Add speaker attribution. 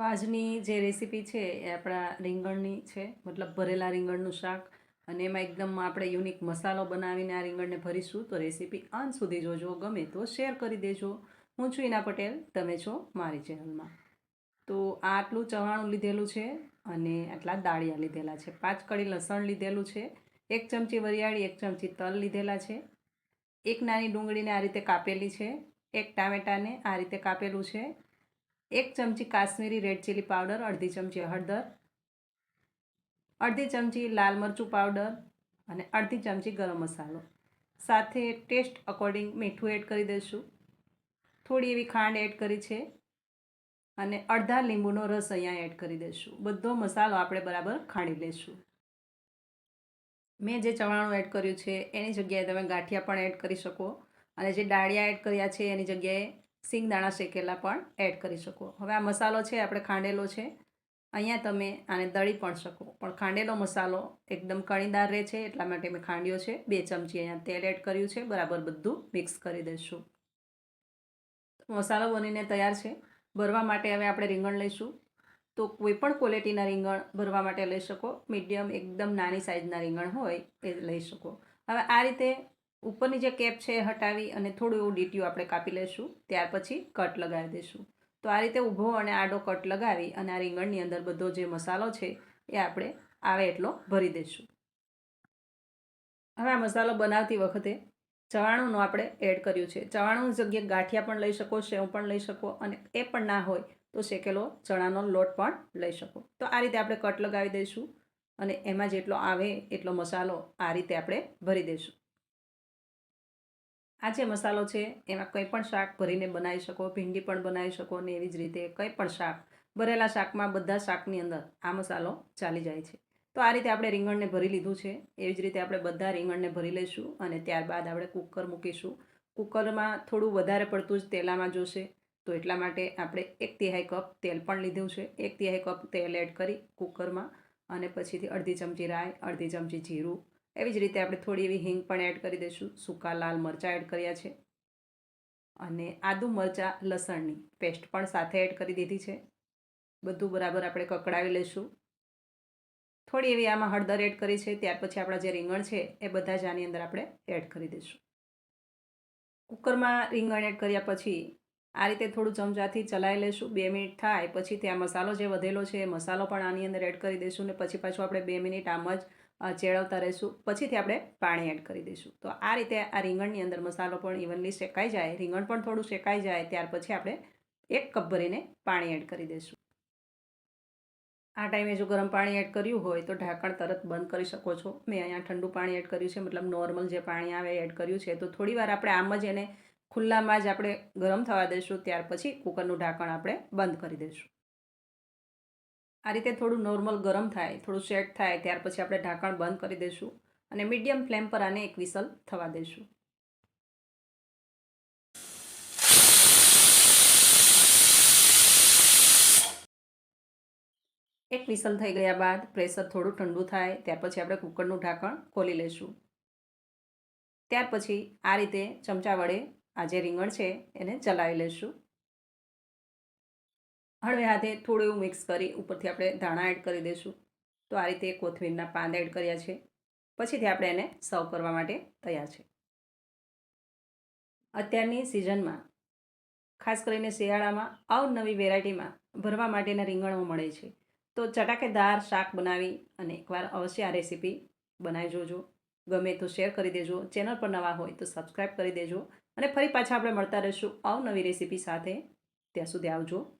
Speaker 1: તો આજની જે રેસીપી છે એ આપણા રીંગણની છે. મતલબ ભરેલા રીંગણનું શાક. અને એમાં એકદમ આપણે યુનિક મસાલો બનાવીને આ રીંગણને ભરીશું. તો રેસીપી અંત સુધી જોજો. ગમે તો શેર કરી દેજો. હું છું ઇના પટેલ. તમે છો મારી ચેનલમાં. તો આટલું ચવાણું લીધેલું છે અને આટલા દાળિયા લીધેલા છે. પાંચ કળી લસણ લીધેલું છે. એક ચમચી વરિયાળી, એક ચમચી તલ લીધેલા છે. એક નાની ડુંગળીને આ રીતે કાપેલી છે. એક ટામેટાને આ રીતે કાપેલું છે. એક ચમચી કાશ્મીરી રેડ ચીલી પાવડર અડધી ચમચી હળદર, અડધી ચમચી લાલ મરચું પાવડર અને અડધી ચમચી ગરમ મસાલો. સાથે ટેસ્ટ અકોર્ડિંગ મીઠું એડ કરી દઈશું. થોડી એવી ખાંડ એડ કરી છે અને અડધા લીંબુનો રસ અહીંયા એડ કરી દઈશું. બધો મસાલો આપણે બરાબર ખાંડી લઈશું. મેં જે ચવાણું એડ કર્યું છે, એની જગ્યાએ તમે ગાંઠિયા પણ એડ કરી શકો અને જે ડાળિયા એડ કર્યા છે, એની જગ્યાએ સિંગદાણા શેકેલા પણ એડ કરી શકો. હવે આ મસાલો છે, આપણે ખાંડેલો છે. અહીંયા તમે આને દળી પણ શકો. પણ ખાંડેલો મસાલો એકદમ કણીદાર રહે છે, એટલા માટે મેં ખાંડ્યો છે, બે ચમચી અહીંયા તેલ એડ કર્યું છે, બરાબર બધું મિક્સ કરી દઈશું. મસાલો બનીને તૈયાર છે. ભરવા માટે હવે આપણે રીંગણ લઈશું. તો કોઈપણ ક્વોલિટીના રીંગણ ભરવા માટે લઈ શકો. મીડિયમ, એકદમ નાની સાઇઝના રીંગણ હોય એ લઈ શકો. હવે આ રીતે ઉપરની જે કેપ છે એ હટાવી અને થોડું એવું ડીટીયું આપણે કાપી લઈશું. ત્યાર પછી કટ લગાવી દઈશું. તો આ રીતે ઊભો અને આડો કટ લગાવી અને આ રીંગણની અંદર બધો જે મસાલો છે એ આપણે આવે એટલો ભરી દઈશું. હવે આ મસાલો બનાવતી વખતે ચવાણુંનું આપણે એડ કર્યું છે. ચવાણું જગ્યાએ ગાંઠિયા પણ લઈ શકો, સેવ પણ લઈ શકો અને એ પણ ના હોય તો શેકેલો ચણાનો લોટ પણ લઈ શકો. તો આ રીતે આપણે કટ લગાવી દઈશું અને એમાં જેટલો આવે એટલો મસાલો આ રીતે આપણે ભરી દઈશું. આ જે મસાલો છે, એમાં કંઈ પણ શાક ભરીને બનાવી શકો, ભીંડી પણ બનાવી શકો અને એવી જ રીતે કંઈ પણ શાક, ભરેલા શાકમાં બધા શાકની અંદર આ મસાલો ચાલી જાય છે. તો આ રીતે આપણે રીંગણને ભરી લીધું છે. એવી જ રીતે આપણે બધા રીંગણને ભરી લઈશું અને ત્યારબાદ આપણે કુકર મૂકીશું. કુકરમાં થોડું વધારે પડતું જ તેલામાં જોશે. તો એટલા માટે આપણે એક તિહાઈ કપ તેલ પણ લીધું છે. એક તિહાઈ કપ તેલ એડ કરી કુકરમાં અને પછીથી અડધી ચમચી રાઈ, અડધી ચમચી જીરું એવી જ રીતે આપણે થોડી એવી હિંગ પણ એડ કરી દઈશું, સૂકા લાલ મરચાં એડ કર્યા છે. અને આદુ મરચાં લસણની પેસ્ટ પણ સાથે એડ કરી દીધી છે. બધું બરાબર આપણે કકડાવી લઈશું. થોડી એવી આમાં હળદર એડ કરી છે, ત્યાર પછી આપણા જે રીંગણ છે, એ બધા જ આની અંદર આપણે એડ કરી દઈશું. કુકરમાં રીંગણ એડ કર્યા પછી આ રીતે થોડું ચમચાથી ચલાવી લઈશું, બે મિનિટ થાય પછી ત્યાં મસાલો જે વધેલો છે એ મસાલો પણ આની અંદર એડ કરી દઈશું ને પછી પાછું આપણે બે મિનિટ આમ જ ચેળવતા રહીશું. પછીથી આપણે પાણી એડ કરી દઈશું. તો આ રીતે આ રીંગણની અંદર મસાલો પણ ઇવનલી શેકાઈ જાય, રીંગણ પણ થોડું શેકાઈ જાય, ત્યાર પછી આપણે એક કપ ભરીને પાણી એડ કરી દઈશું. આ ટાઈમે જો ગરમ પાણી એડ કર્યું હોય તો ઢાંકણ તરત બંધ કરી શકો છો. મેં અહીંયા ઠંડુ પાણી એડ કર્યું છે, મતલબ નોર્મલ જે પાણી આવે એડ કર્યું છે. તો થોડીવાર આપણે આમ જ એને ખુલ્લામાં જ આપણે ગરમ થવા દઈશું, ત્યાર પછી કુકરનું ઢાંકણ આપણે બંધ કરી દઈશું. આ રીતે થોડું નોર્મલ ગરમ થાય, થોડું સેટ થાય, ત્યાર પછી આપણે ઢાંકણ બંધ કરી દઈશું અને મીડિયમ ફ્લેમ પર આને એક વિસલ થવા દઈશું એક વિસલ થઈ ગયા બાદ પ્રેશર થોડું ઠંડુ થાય, ત્યાર પછી આપણે કુકરનું ઢાંકણ ખોલી લઈશું ત્યાર પછી આ રીતે ચમચા વડે આ જે રીંગણ છે એને ચલાવી લઈશું હળવે હાથે થોડું એવું મિક્સ કરી ઉપરથી આપણે ધાણા એડ કરી દઈશું. તો આ રીતે કોથમીરના પાન એડ કર્યા છે. પછીથી આપણે એને સર્વ કરવા માટે તૈયાર છે. અત્યારની સિઝનમાં ખાસ કરીને શિયાળામાં, અવનવી વેરાયટીમાં ભરવા માટેના રીંગણો મળે છે. તો ચટાકેદાર શાક બનાવી અને એકવાર અવશ્ય આ રેસીપી બનાવી જોજો. ગમે તો શેર કરી દેજો. ચેનલ પર નવા હોય તો સબસ્ક્રાઈબ કરી દેજો. અને ફરી પાછા આપણે મળતા રહીશું અવનવી રેસીપી સાથે. ત્યાં સુધી આવજો.